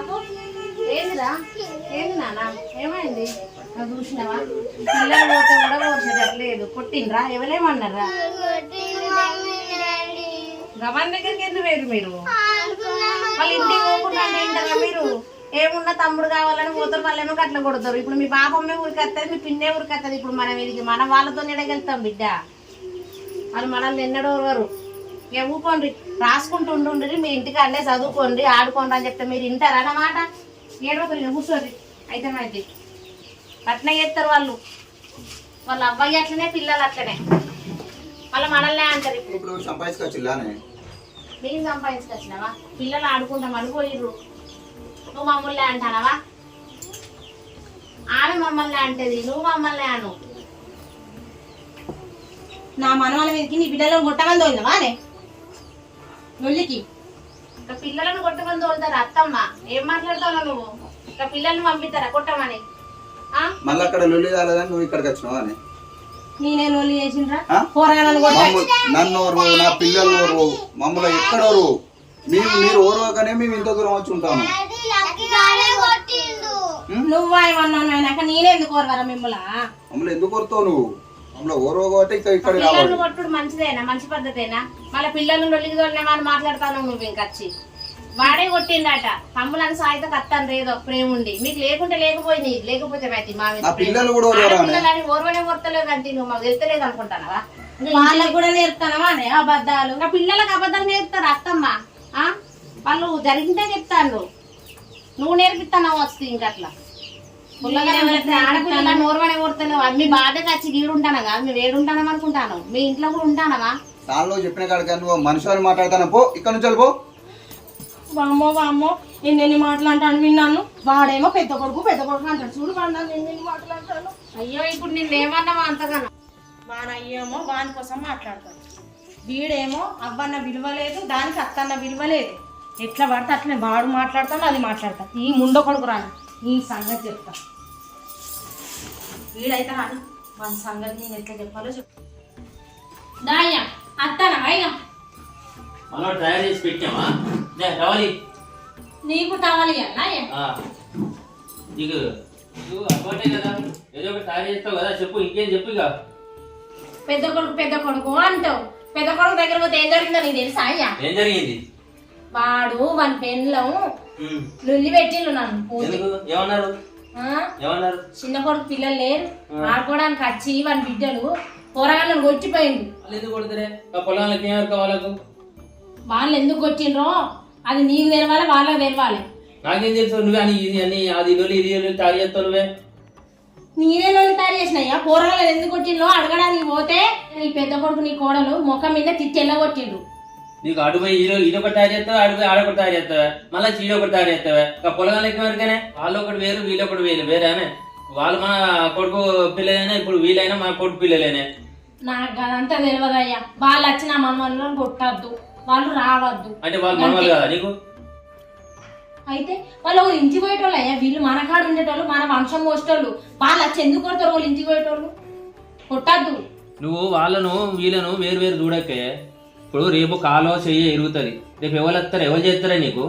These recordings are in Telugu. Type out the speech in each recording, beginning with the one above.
అబ్బో, ఏందిరా? ఏంది నాన్న? ఏమైంది? చూసినావా? పిల్లలు పోతే కూడా పోసేటట్లేదు. కొట్టిండ్రా? ఎవరేమన్నారా గమన్ దగ్గరికి ఎందుకు వేరు మీరు? వాళ్ళ ఇంటికి పోకుండా ఏంటారా మీరు? ఏమున్నా తమ్ముడు కావాలని పోతారు వాళ్ళేమో అట్లా కొడతారు. ఇప్పుడు మీ పాపమ్మే ఊరికొస్తుంది మీ పిన్నే ఊరికొస్తుంది ఇప్పుడు మనం ఇది మనం వాళ్ళతో ఎడగెళ్తాం బిడ్డ. వాళ్ళు మనల్ని ఎన్నడోరు ఇక ఊపండి రాసుకుంటూ ఉండుండ్రి మీ ఇంటికి అన్నే చదువుకోండి ఆడుకోండి అని చెప్తే మీరు వింటారా అన్నమాట? ఏడో కూర్చోండి. అయితే అయితే అట్నే చేస్తారు వాళ్ళు. వాళ్ళ అబ్బాయి అట్లనే పిల్లలు అట్లనే. వాళ్ళ మనల్నే అంటారు ఇప్పుడు. సంపాదించుకొచ్చిల్లానే? నేను సంపాదించుకొచ్చినావా పిల్లలు ఆడుకుంటామని పోయిర్రు. నువ్వు మమ్మల్ని అంటానవా? ఆమె మమ్మల్ని అంటది నువ్వు మమ్మల్ని అను. నా మనవల మీదకి నీ బిడ్డలను కొట్టమని తోలినవా అనే? లొల్లికి ఇంకా పిల్లలను కొట్టమని తోలుతారు అత్తమ్మ? ఏం మాట్లాడతావు నువ్వు? ఇంకా పిల్లల్ని పంపిస్తారా? కొట్టమని. ఆ? మళ్ళీ అక్కడ లొల్లి కాలేదని నువ్వు ఇక్కడికి వచ్చినావా అని? నేనే లొల్లి చేసిండ్రా? మమ్ము నన్ను ఓరు నా పిల్లలు ఓరు మమ్మల్ని ఎక్కడోరు మేము మీరు ఓరవకనే మేము ఇంత దూరం వచ్చి ఉంటాము. నువ్వా ఏమన్నాను అయినాక నేనెందుకు కోరవరా మిమ్మల్ని? మమ్మల్ని ఎందుకు కొడతావు నువ్వు? మమ్మల్ని ఇక్కడ పిల్లల్ని కొట్టుడు మంచిదేనా? మంచి పద్ధతేనా? మళ్ళీ పిల్లల్ని తోలినామని మాట్లాడతాను నువ్వు ఇంకచ్చి వాడే కొట్టిండట. తమ్ములని సాయితో కత్తాను ఏదో ప్రేమ ఉండి. మీకు లేకుంటే లేకపోయింది లేకపోతే అయితే మా మీద నా ప్రేమ. పిల్లలు కూడా ఓరవరానే. ఆడపిల్లలని ఓర్వనే ఓర్తలేదు అంటే నువ్వు మాకు తెలుతలేదు అనుకుంటానవా? వాళ్ళకు కూడా నేర్పుతానవా అనే అబద్ధాలు? ఇంకా పిల్లలకు అబద్ధాలు నేర్పుతారు అత్తమ్మ? ఆ? వాళ్ళు జరిగిందే చెప్తాను. నువ్వు నేర్పిస్తావు వస్తుంది ఇంకా నోర్వనే ఓర్తలేవు అది మీ బాధకి వచ్చి గీడు ఉంటానగా మేము ఏడుంటానం అనుకుంటాను. మీ ఇంట్లో కూడా ఉంటానవా దానిలో చెప్పిన కాడికి నువ్వు మనుషులు మాట్లాడతాను? పో ఇక్కడ నుంచి వెళ్ళి పో. వామ్మో వామ్మో. ఎన్నెన్ని మాట్లాంటాను విన్నాను వాడేమో పెద్ద కొడుకు పెద్ద కొడుకు అంటాడు. చూడు వాడు నన్ను ఎన్నెన్ని మాట్లాడతాను అయ్యో ఇప్పుడు నేను ఏమన్నావా అంతగానో? వాన అయ్యేమో వాని కోసం మాట్లాడతాడు. వీడేమో అవ్వన్న విలువ లేదు దానికి అత్తన్న విలువ లేదు ఎట్లా పడితే అట్లనే వాడు మాట్లాడతాను అది మాట్లాడతాను ఈ ముండో కొడుకు రాను. నీ సంగతి చెప్తా. వీడైతే రాను వాని సంగతి నేను ఎట్లా చెప్పాలో చెప్తా దాయ్యా అత్తనా అయ్యా? మనం తయారు చేసి పెట్టామా రావాలి. నీకు కావాలి అన్నయ్య ఆ. నీకు అలవాటే కదా. ఏదో ఒకటి తయారు చేస్తావు కదా చెప్పు ఇంకేం చెప్పు ఇక. పెద్ద కొడుకు పెద్ద కొడుకు అంటావు. పెద్ద కొడుకు దగ్గర పోతే ఏం జరిగిందో నీకు తెలుసా అయ్యా? ఏం జరిగింది? వాడు వాని పెన్లం ఉమ్. లొల్లి పెట్టిండు నన్ను ఏమన్నారు? చిన్న కొడుకు పిల్లలు లేరు. ఆడుకోవడానికి వచ్చి వాని బిడ్డలు పోరగాళ్ళని పొలాలకి ఏమవుతా వాళ్ళకు? వాళ్ళు ఎందుకు కొట్టిండ్రో అది నీకు తెలవాలి వాళ్ళకి తెలవాలి. నాకేం తెలుసు? నువ్వే అని ఇది అని అది ఇల్లు ఇది ఇల్లు తయారు చేస్తావు నువ్వే? లొల్లి తయారు చేసినాయ్యా పోరగాళ్ళు ఎందుకు కొట్టిండ్రో? అడగడానికి పోతే నీ పెద్ద కొడుకు నీ కోడలు ముఖం మీద తిట్టి ఎల్లగొట్టిండు నీకు అడుపోయి ఈరో ఇదొకటి తయారు చేస్తావా? అడుగు ఆడొకటి తయారు చేస్తావా? మళ్ళీ చీడొకటి తయారు చేస్తావా? ఇక పొలాలకి వరకనే వాళ్ళు ఒకటి వేరు వీళ్ళు ఒకటి వేరు వేరేనే వాళ్ళు మన కొడుకు పిల్లలైనా ఇప్పుడు వీళ్ళైనా మన కొడుకు పిల్లలేనే. నాకు అదంతా తెలియదు అయ్యా. వాళ్ళు వచ్చి నా మనవలను కొట్టద్దు. వాళ్ళు రావద్దు. అంటే వాళ్ళు మనవాళ్ళు కదా నీకు? అయితే వాళ్ళు ఒక ఇంటికి పోయేటోళ్ళు అయ్యా. వీళ్ళు మన కాడ ఉండేటోళ్ళు మన వంశం మోసేటోళ్ళు వాళ్ళు వచ్చి ఎందుకు కొడతారు వాళ్ళు ఇంటికి పోయేటోళ్ళు? కొట్టద్దు. నువ్వు వాళ్ళను వీళ్ళను వేరు వేరు చూడకే. ఇప్పుడు రేపు కాలో చెయ్యి ఎరుగుతుంది రేపు ఎవరు వస్తారు? ఎవరు చేస్తారా నీకు?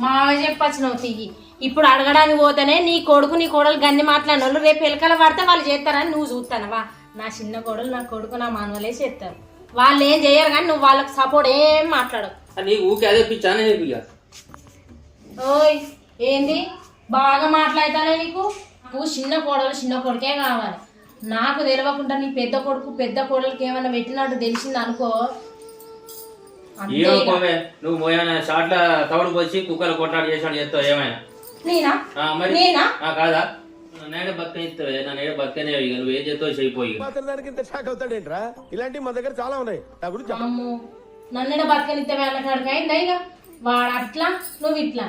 మావ చెప్పచ్చు నువ్వు తియ్యి. ఇప్పుడు అడగడానికి పోతేనే నీ కొడుకు నీ కోడలు గన్ని మాట్లాడిన వాళ్ళు రేపు ఎలకల పడితే వాళ్ళు చేస్తారని నువ్వు చూస్తానవా? నా చిన్న కోడలు నా కొడుకు నా మానవలే చేస్తారు. వాళ్ళు ఏం చేయరు కానీ నువ్వు వాళ్ళకి సపోర్ట్ ఏం మాట్లాడవు నీకు ఊకే అదే పిచ్చానే ఓయ్ ఏంది? బాగా మాట్లాడతానే నీకు? నువ్వు చిన్న కోడలు చిన్న కొడుకే కావాలి. నాకు తెలియకుండా నీ పెద్ద కొడుకు పెద్ద కోడలికి ఏమైనా పెట్టినట్టు తెలిసింది అనుకో నువ్వు ఏమైనా షాట్ల తవుడు పోసి కుక్కలు కొట్లాడి చేసాడు చేస్తావు ఏమైనా? నేనా? మరి? నేనా? కాదా? ఇస్తావే నా ఇక నువ్వు ఏం చేస్తావు చేయిపోయి ఇక. మాత్రం దానికి ఇంత షాక్ అవుతాడేంట్రా ఇలాంటివి మా దగ్గర చాలా ఉన్నాయి. నా గురించి కాడికి అయిందా ఇక? వాడు అట్లా నువ్వు ఇట్లా.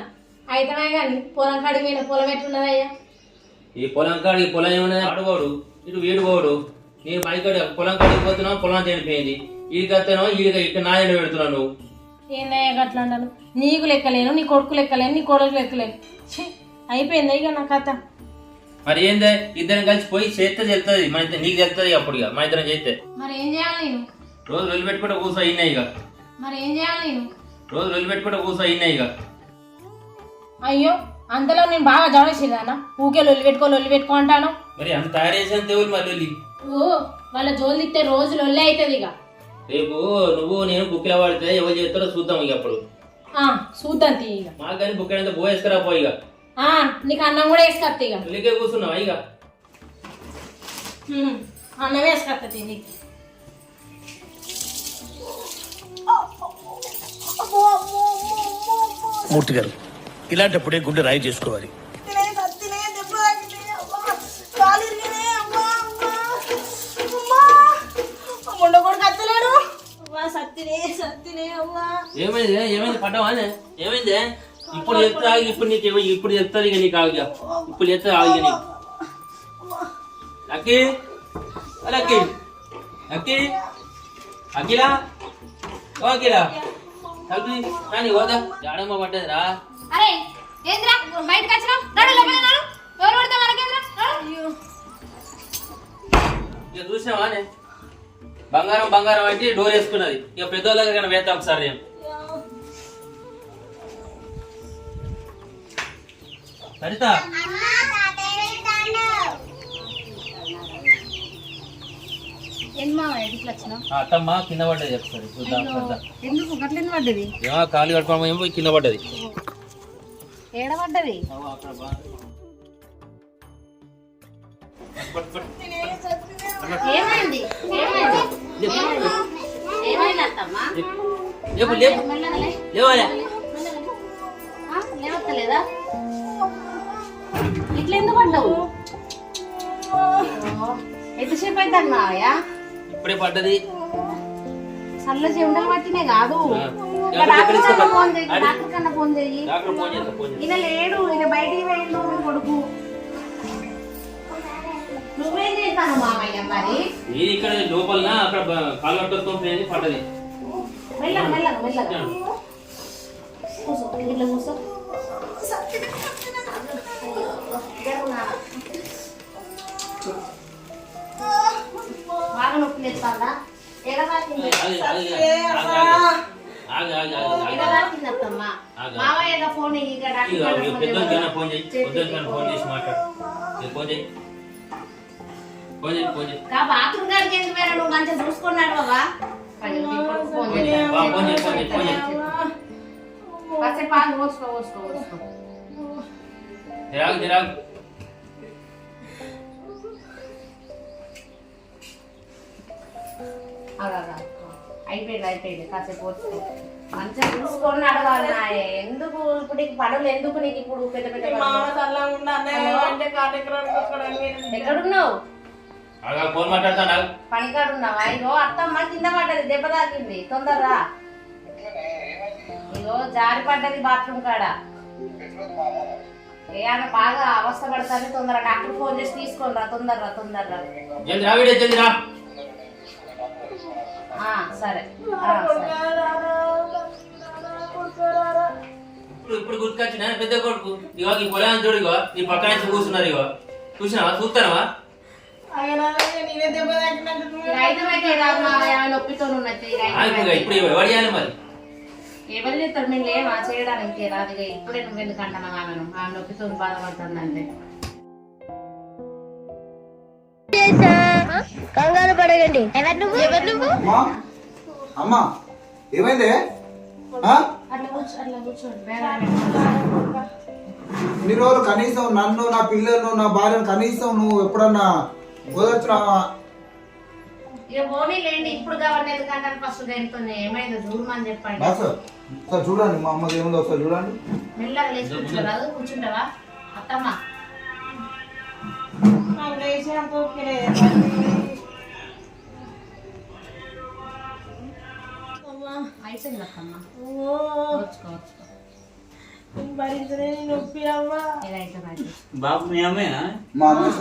అయితమే కానీ పొలం కాడికి పోయిన పొలం ఎట్లున్నదయ్యా? ఈ పొలం కాడి ఈ పొలం ఏమన్నా ఆడుకోడు. ఇటు వీడు పోడు నేను పైకాడి పొలం కాడికి పోతున్నావు పొలం చనిపోయింది. ఈడికి వస్తానో ఈడికి ఇక్కడ నా ఎండ పెడుతున్నావు నువ్వు. ఏందయ్యా గట్లా అంటాను? నీకు లెక్కలేను నీ కొడుకు లెక్కలేను నీ కొడుకు లెక్కలేను. అయిపోయింది ఇక నా కథ? మరి ఏందే? ఇద్దరం కలిసి పోయి చేస్తే చెప్తుంది. మన ఇద్దరు నీకు చెప్తుంది అప్పుడు ఇక. మా ఇద్దరం చేస్తే మరి ఏం చేయాలి నేను? రోజు వెళ్ళి పెట్టుకుంటే కూర్చో అయినాయి ఇక. మరి ఏం చేయాలి నేను? రోజు వెళ్ళి పెట్టుకుంటే కూర్చో అయినాయి ఇక. అయ్యో అంతలో నేను బాగా జోడేసిందానా ఊకే లొల్లి పెట్టుకో లొల్లి పెట్టుకో అంటాను. మరి అంత తయారు చేసిన దేవుడు మరి వెళ్ళి? ఓ వాళ్ళ జోలు తిస్తే రోజు లొల్లి అవుతుంది ఇక. రేపు నువ్వు నేను బుక్లో పడితే ఎవరు చేస్తారో చూద్దాం ఇక అప్పుడు. ఆ, చూద్దాం తీ ఇక. మాకు కానీ బుక్ అయినంత పోయేసుకురా పోయి ఇక. ఆ, నీకు అన్నం కూడా వేసుకొస్తా ఇక. పెళ్ళికే కూర్చున్నావా ఇక? ఉమ్, అన్నం వేసుకొస్తా తీ నీకు. మూర్తి గారు ఇలాంటప్పుడే గుండె రాయి చేసుకోవాలి. సత్తినే సత్తినే అవ్వా ఏమైంది ఏమైంది పడ్డావా ఏమైంది ఇప్పుడు చెప్తా ఆగు, ఇప్పుడు నీకు ఇవ్వ- ఇప్పుడు చెప్తాది ఇక నీకు ఆగిగా ఇప్పుడు చెప్తా ఆగిగా నీకు లక్కీ ఓ లక్కీ లక్కీ అఖిలా ఓ అఖిలా లక్కీ రాని పోదా జాడమ్మ పడ్డదిరా అరే ఏంద్రా బయటకు వచ్చినా నడు లోపల నడు ఎవరు పడితే మనకేంద్రా నడు. ఇక చూసినావానే బంగారం బంగారం అంటే డోర్ వేసుకున్నది. ఇక పెద్దోళ్ళకి కానీ వేద్దాం ఒకసారి నేను సరిత. అత్తమ్మ కింద పడ్డది చూద్దాం ఎందుకు? గట్లెందు పడ్డది? ఏమో కాలు కట్టుకోవడం ఏమో కింద పడ్డది. ఏడ పడ్డది? అక్కడ బా- ఏమైంది? ఏమైంది? ఏమైంది? అత్తమ్మా? లేపు లేపు. మెల్లగలే లేవాలే లేవత్తలేదా? ఇట్లా ఎందుకు పడ్డావు? ఎంతసేపు అవుతుంది మావయ్య ఇప్పుడే పడ్డది. చల్ల చెవుడలు పట్టినే కాదు. డాక్టర్ కన్నా ఫోన్ చేయి డాక్టర్ కన్నా ఫోన్ చేయి. ఈయన లేడు ఈయన బయటికి వెళ్ళడు కొడుకు. నువ్వేం చేస్తాను మామయ్య మరి? ఇది ఇక్కడ లోపల అక్కడ కట్టుకోకపోయింది పడ్డది. మెల్లగా మెల్లగా మెల్లగా కూసో ఇట్లా కూసో బాగా నొప్పి లేస్తుందా? ఎగబాకింది ఆగి, ఆగి, ఆగి, ఆగి, ఆగి, ఆగి, ఆగి. ఎగబాకింది అత్తమ్మా. మావయ్య ఫోన్ చేసి మాట్లాడు. ఫోన్ చేయి కా బాత్రూమ్ గారికి ఎందుకు వేరే నువ్వు మంచిగా చూసుకున్నాడు బాబా కాసేపు ఆగి పోసుకో పోసుకో పోసుకో జరాగు జరాగు అలాగా అయిపోయింది అయిపోయింది. కాసేపు పోసుకో మంచిగా చూసుకొని నాయ. ఎందుకు ఇప్పుడు నీకు పనులు ఎందుకు నీకు ఇప్పుడు పెద్ద పెద్ద? ఎక్కడున్నావు? అలా ఫోన్ మాట్లాడతాను? ఆగు. పనికాడు ఉన్నావా ఇగో అత్తమ్మ కింద పడ్డది దెబ్బ తాకింది. తొందరరా. ఇగో జారి పడ్డది బాత్రూమ్ కాడ. ఏ ఆమె బాగా అవస్థ పడతాను తొందర డాక్టర్ ఫోన్ చేసి రా తొందరరా తొందరరా. వీడే ఆ, సరే. ఆ, సరే. ఇప్పుడు ఇప్పుడు గుర్తుకొచ్చిన పెద్ద కొడుకు. ఇగో ఈ పొలాన్ని చూడు ఇగో. ఈ పక్కన నుంచి కూర్చున్నారు ఇగో. చూసినావా? చూస్తానవా? నొప్పితో ఇప్పుడు ఎవరు చేయాలి మరి? ఎవరు చేస్తారు? మేము లేవా? చేయడానికి రాదు ఇక ఇప్పుడే నువ్వు ఎందుకు అంటున్నావు ఆమెను ఆమె నొప్పితో బాధపడుతుందంటే. కంగారు పడగండి ఎవరు నువ్వు? ఎవరు నువ్వు? అమ్మా అమ్మా ఏమైంది? ఇన్ని రోజులు కనీసం నన్ను నా పిల్లలను నా భార్యను కనీసం నువ్వు ఎప్పుడన్నా కుదర్చున్నావా ఇక పోనీ లేండి ఇప్పుడు కావాలి ఎందుకంటే ఫస్ట్ వెళ్తుంది ఏమైందో చూడమని చెప్పండి. డాక్టర్ ఒకసారి చూడండి మా అమ్మకి ఏముందో ఒకసారి చూడండి. మెల్లగా లేచి కూర్చోరాదు కూర్చుంటావా? అత్తమ్మ. అయిపోయింది అత్తమ్మ. ఇక అయిపోయింది బాబు మీ అమ్మేనా మా అమ్మాయి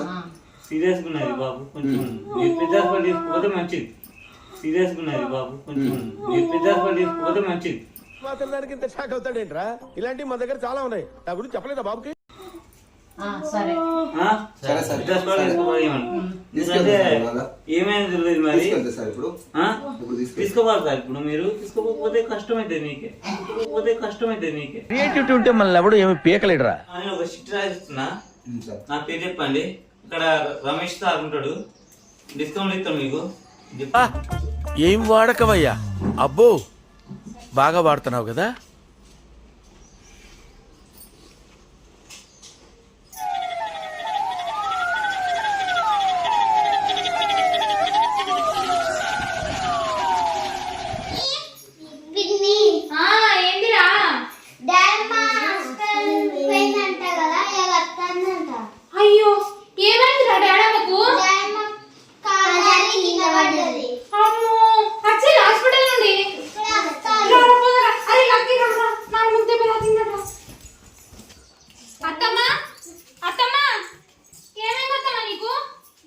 సార్ ఆ. సీరియస్ ఉన్నది బాబు. కొంచెం మీరు పెద్ద హాస్పిటల్ తీసుకుపోతే మంచిది. సీరియస్ ఉన్నది బాబు. కొంచెం మీరు పెద్ద హాస్పిటల్ తీసుకుపోతే మంచిది. మాట్లాడడానికి ఇంత షాక్ అవుతాడేంట్రా? ఇలాంటివి మా దగ్గర చాలా ఉన్నాయి. నా గురించి చెప్పలేదా బాబుకి? ఆ, సరే. ఆ? సరే, సరే. సార్. ఏమైంది మరి? సార్ ఇప్పుడు. తీసుకెళ్తా. తీసుకోపోతారు ఇప్పుడు మీరు. తీసుకోకపోతే కష్టమైతే మీకే. తీసుకోకపోతే కష్టమైతే మీకే. క్రియేటివిటీ ఉంటే మనల్ని ఎవడు ఏమి పీకలేడురా. నేను ఒక షిట్ సార్. నా పేరు చెప్పండి. ఇక్కడ రమేష్ సార్ ఉంటాడు. డిస్కౌంట్ ఇస్తాను మీకు. ఏం వాడకవయ్యా అబ్బో బాగా వాడుతున్నావు కదా ఆ, ఏందిరా అయ్యో ఏమైందిరా డాడమ్మకు అమ్మో వచ్చి హాస్పిటల్ నుండి రా, రా, పోదారా. అరే లక్కీ రా, రా. నా ముందే పోయి తాకిందట. అత్తమ్మ అత్తమ్మ ఏమైంది అత్తమ్మ నీకు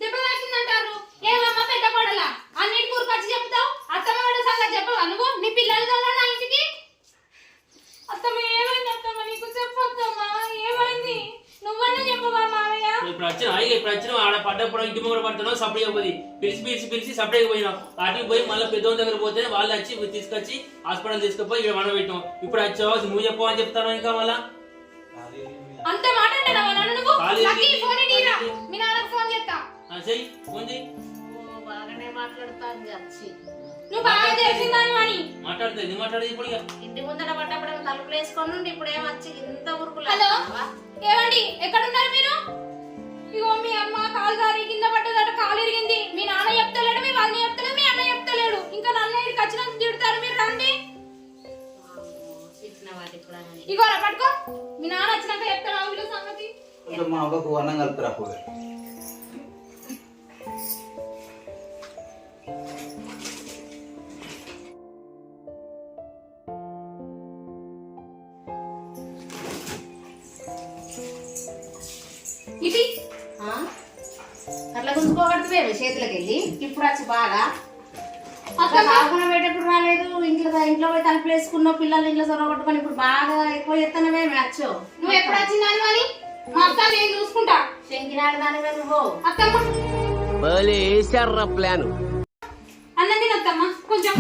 దెబ్బ తాకిందంటారు ఏమమ్మా పెద్ద కొడలా అన్నిటి కూరకు వచ్చి చెప్తావు అత్తమ్మ వాడ సంగతి చెప్పవా నువ్వు నీ పిల్లలు కదా నా ఇంటికి అత్తమ్మ ఏమైంది అత్తమ్మ నీకు చెప్పొద్దమ్మా ఏమైంది నువ్వన్నా చెప్పవా మావయ్య ఇప్పుడు వచ్చిన అయ్యి ఇప్పుడు వచ్చిన ఆడ పడ్డప్పుడు ఇంటి ముంగడ పడుతున్నావు సపరేట్ అయిపోయి పిలిచి పిలిచి పిలిచి సపరేట్ పోయినాం. వాటికి పోయి మళ్ళీ పెద్దోళ్ళ దగ్గర పోతే వాళ్ళు వచ్చి తీసుకొచ్చి హాస్పిటల్ తీసుకుపోయి ఇక్కడ మనం పెట్టాం ఇప్పుడు వచ్చావు నువ్వు చెప్పవా అని చెప్తాను ఇంకా మళ్ళా? అంత మాట అంటున్నావా నన్ను నువ్వు? ఖాళీ లక్కీ ఉంది. ఫోన్ నీరా? మీ నాన్నకు ఫోన్ చేస్తా. ఆ, చెయ్యి ఫోన్ చెయ్యి. ఓ, బాగానే మాట్లాడుతాను వచ్చి నువ్వు బాగా తెలిసిందాని అని మాట్లాడుతుంది ఎందుకు మాట్లాడేది ఇప్పుడు ఇక. ఇంటి ముందర పడ్డప్పుడు ఏమో తలుపులు వేసుకొని ఉండి ఇప్పుడు ఏమో వచ్చి ఇంత ఊరుకులు హలో? ఏమండి? ఎక్కడున్నారు మీరు? ఇగో మీ అమ్మ కాలు జారి కింద పడ్డదట కాలు ఇరిగింది. మీ నాన్న చెప్తలేడు మీ వాళ్ళని చెప్తలేడు మీ అన్న చెప్తలేడు. ఇంకా నన్ను ఇక్కడికి వచ్చినందుకు తిడతారు మీరు రండి. ఇగో రా పట్టుకో. మీ నాన్న వచ్చినాక చెప్తాడు వీళ్ళ సంగతి? మా అవ్వకు అన్నం కలిపిరా పోయి. బాగా అట్లా బాగున్న పెట్టేప్పుడు రాలేదు. ఇంట్లో ఇంట్లో పోయి తలుపులు వేసుకున్నావు పిల్లలు ఇంట్లో సొరవ కొట్టుకొని ఇప్పుడు బాగా ఎక్కువ ఎత్తనమే మ్యాచ్ నువ్వు ఎప్పుడు వచ్చిందని అని మా అత్త నేను చూసుకుంటా. శంకినాడు దానివే నువ్వు. అత్తమ్మ. అన్నం తినొద్దమ్మా కొంచెం.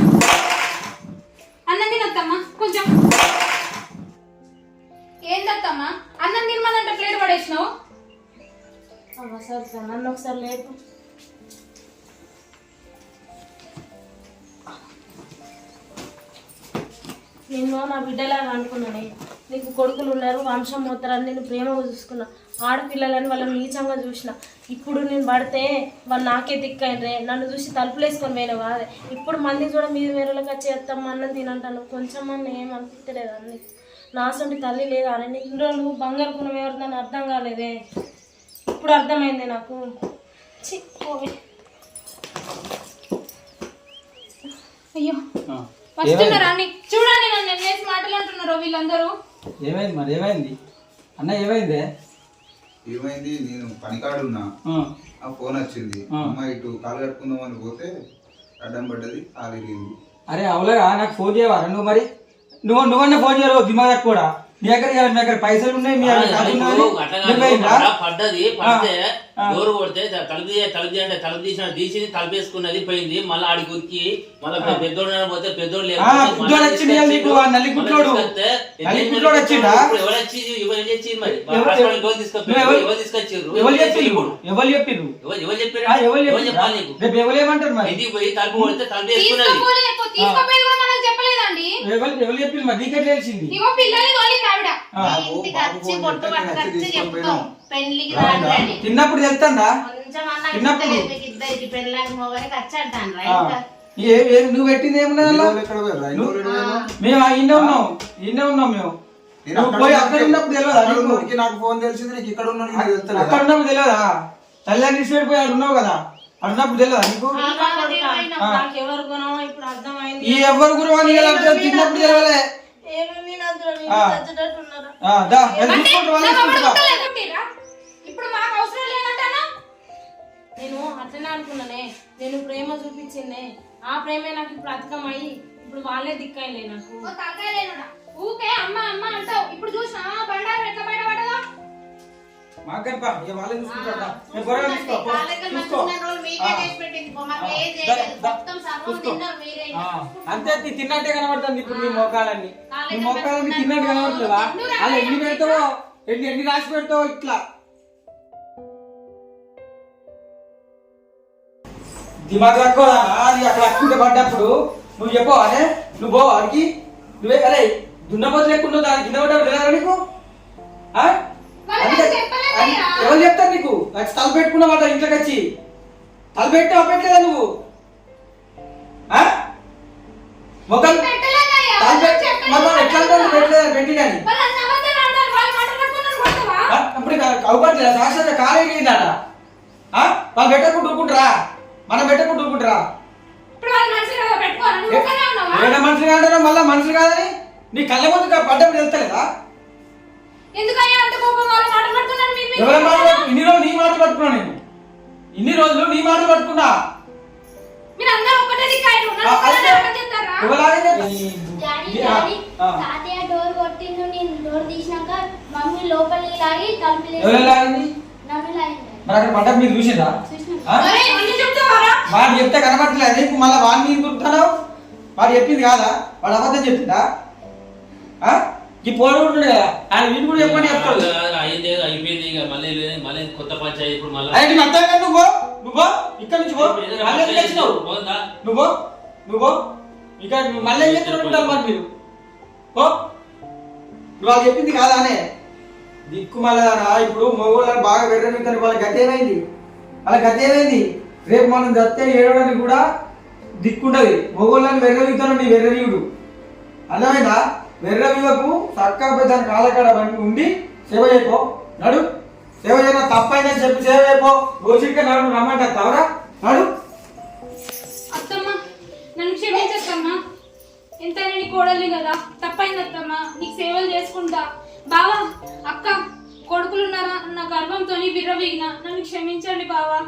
అన్నం తినొద్దమ్మా కొంచెం. ఏందత్తమ్మా అన్నం తినమనంటే ప్లేట్ పడేసినావు? నన్ను ఒకసారి లేపు. నేను నా బిడ్డలాగా అనుకున్నాను. నీకు కొడుకులు ఉన్నారు వంశం పోతారని నేను ప్రేమగా చూసుకున్నా. ఆడపిల్లలని వాళ్ళని నీచంగా చూసిన. ఇప్పుడు నేను పడితే వాళ్ళు నాకే దిక్కైనరే. నన్ను చూసి తలుపులేసుకొని వేసుకొని పోయిన ఇప్పుడు మంది కూడా మీద వేరేలకు వచ్చి ఎత్తమ్మ అన్నం తినంటాను. కొంచెం అన్న ఏం అనిపించలేదు అన్ని. నాసంటి తల్లి లేదా అని. నీకు ఇన్ని రోజులు బంగారు కుణం ఎవరిదని అర్థం కాలేదే. ఇప్పుడు అర్థమైంది నాకు. చిక్కు అయ్యో. వస్తున్నారా అండి చూడండి నన్ను ఎన్నేసి మాటలు అంటున్నారు వీళ్ళందరూ. ఏమైంది మరి? ఏమైంది? అన్న ఏమైందే? ఏమైంది? నేను పనికాడున్నా ఆ, ఆ ఫోన్ వచ్చింది. అమ్మ ఇటు కాలు కట్టుకుందాం అని పోతే అడ్డం పడ్డది కాలు ఇరిగింది అరే అవులగా నాకు ఫోన్ చేయవా? నువ్వు మరి? నువ్వు నువ్వన్నా ఫోన్ చేయరు దిమాగ్ కూడా మీ దగ్గర మీ దగ్గర పైసలు ఉన్నాయి మీ పడ్డది పడితే. డోర్ కొడితే తలుపు తలుపు తీయండి తలుపు తీసిన తీసి పోయింది మళ్ళీ ఆడికి ఉరికి మళ్ళీ పెద్దోడు పోతే పెద్దోడు ఇంటికి పోయి తలుపు కొడితే తలుపు వేసుకున్నది. ఎవరు మరి? తెలిసింది. ఆవిడ. ఇంటికి వచ్చి పట్టుకొచ్చి చెప్తాం. పెళ్ళికి రాని కొంచెం అన్న చిన్నప్పుడు. ఇద్దరికి పెళ్ళానికి వచ్చి అంటాను నువ్వు పెట్టింది ఏమున్నది ఇన్ని? ఇన్ని పోయారు? మేము ఈయనే ఉన్నాం. ఈయనే ఉన్నాం మేము. పోయి అక్కడ ఉన్నప్పుడు తెలియదా అక్కడ నీకు? ఫోన్ తెలిసింది నీకు ఇక్కడ అక్కడ? ఉన్నప్పుడు తెలియదా? ఆడు ఉన్నావు కదా? తెలియదా నీకు? నాకు ఎవరు అని తెలియలే. ఇప్పుడు మాకు అవసరం లేదంటానా? నేను అట్లనే అనుకున్నానే నేను ప్రేమ చూపించిందే. ఆ ప్రేమే నాకు ఇప్పుడు అధికమై ఇప్పుడు వాళ్ళే దిక్కైలే నాకు. ఓ తలకాయ లేనుడా. ఊకే అమ్మ అమ్మ అంటావు. ఇప్పుడు చూసినా బండారం ఎట్లా బయటపడదా మాకు ఇక వాళ్ళే నేను చూసుకో చూసుకో. అంతే తిన్నట్టే కనబడుతుంది ఇప్పుడు మీ మొక్కలన్నీ మీ మొక్కలన్నీ. తిన్నట్టు ఎన్నురా అలా ఎన్ని పెడతావో ఎన్ని ఎన్ని రాసి పెడతావో ఇట్లా. దిమాగ్ తక్కువ అది అక్కడ అక్కుంటే పడ్డప్పుడు నువ్వు చెప్పు అనే నువ్వు పో వాడికి నువ్వే అరే దున్నపోతు లేకుండా దాని కింద పడ్డా తెలియదా నీకు? ఆ? వాళ్ళు అందుకే- నాకు చెప్పలేదయ్యా. అది ఎవరు నాకు తల పెట్టుకున్నామాట ఇంట్లోకి వచ్చి తల పెట్టి పెట్టలేదా నువ్వు? మొక్కలు సాక్షాత్ వాళ్ళు పెట్టకుండా మనం పెట్టకుండా ఇప్పుడు మనుషులు? ఏడ మళ్ళా మనుషులు కాదని నీ కళ్ళ ముందు పడ్డప్పుడు తెలుస్తలేదా? ఎందుకయ్యా? ఎవరి మాట ఇన్ని రోజులు నీ మాటలు పట్టుకున్నా నేను. ఇన్ని రోజులు నీ మాటలు పట్టుకున్నా. మీరు చూసిందా? వాడు చెప్తే కనబడట్లేదు నీకు మళ్ళీ వాడిని నీకు గుర్తున్నావు వాడు చెప్పింది కాదా? వాడు అబద్ధం చెప్పిందా? ఆ? ఈ కదా ఆయన వీడు కూడా చెప్పని చెప్తాడు. అయింది అయిపోయింది ఇక. మళ్ళీ లేదు, మళ్ళీ కొత్త పంచాయతీ ఇప్పుడు మళ్ళీ. నీకు అర్థం కాదు నువ్వు నువ్వు ఇక్కడ నుంచి పో. మళ్ళీ? నువ్వు నువ్వు ఇక మళ్ళీ ఏం చెప్తున్నారు మరి మీరు పో. నువ్వు వాళ్ళు చెప్పింది కాదానే. దిక్కు మళ్ళా ఇప్పుడు మగవాళ్ళని బాగా వెర్రనిస్తాను వాళ్ళ గతి ఏమైంది? వాళ్ళ గతి ఏమైంది? రేపు మనం దత్తే ఏడవడానికి కూడా దిక్కుంటది. మగవాళ్ళని వెర్రవిస్తాను నీ వెర్రనీయుడు. అర్థమైందా? పోయి దాని కాలకాడ బండి ఉండి సేవ చేయపో. నడు. సేవ చేయడం తప్పైందని చెప్పి సేవ చేయపో. గోసిక్క నడు రమ్మంట తవరా? నడు. అత్తమ్మ నన్ను క్షమించత్తమ్మా. ఎంతైనా నీ కోడలి కదా. తప్పైంది అత్తమ్మ. నీకు సేవలు చేసుకుంటా. బావా అక్క కొడుకులున్నారా నా గర్భంతో విర్రవీగిన నన్ను క్షమించండి బావా.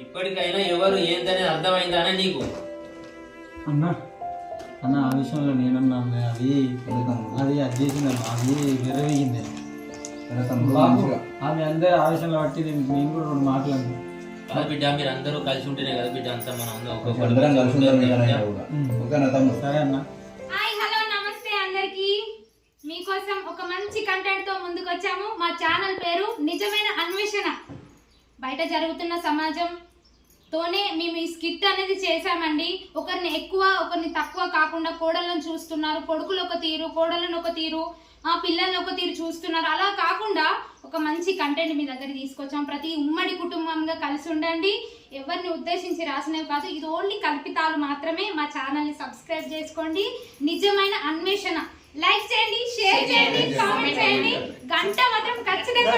ఇప్పటికైనా ఎవరు ఏందనేది అర్థమైందా అని నీకు? అన్న అన్న ఆ విషయంలో నేనున్నా అది అది అది చేసింది అది విరవగింది ఆమె అందరి ఆవేశంలో బట్టి నేను నేను కూడా రెండు మాట్లాడి కాదు బిడ్డ మీరు అందరూ కలిసి ఉంటేనే కదా బిడ్డ అంతా మనం అందరం కలిసి తమ్ముడు? సరే అన్న. హాయ్ హలో నమస్తే అందరికి. మీకోసం ఒక మంచి కంటెంట్తో ముందుకు వచ్చాము మా ఛానల్ పేరు నిజమైన అన్వేషణ. బయట జరుగుతున్న సమాజం తోనే మేము ఈ స్కిట్ అనేది చేశామండి. ఒకరిని ఎక్కువ ఒకరిని తక్కువ కాకుండా కోడళ్ళని చూస్తున్నారు. కొడుకులు ఒక తీరు కోడళ్ళని ఒక తీరు ఆ పిల్లల్ని ఒక తీరు చూస్తున్నారు. అలా కాకుండా ఒక మంచి కంటెంట్ మీ దగ్గర తీసుకొచ్చాం. ప్రతి ఉమ్మడి కుటుంబంగా కలిసి ఉండండి. ఎవరిని ఉద్దేశించి రాసినవి కాదు ఇది ఓన్లీ కల్పితాలు మాత్రమే. మా ఛానల్ని సబ్స్క్రైబ్ చేసుకోండి. నిజమైన అన్వేషణ. లైక్ చేయండి షేర్ చేయండి కామెంట్ చేయండి. గంట మాత్రం ఖచ్చితంగా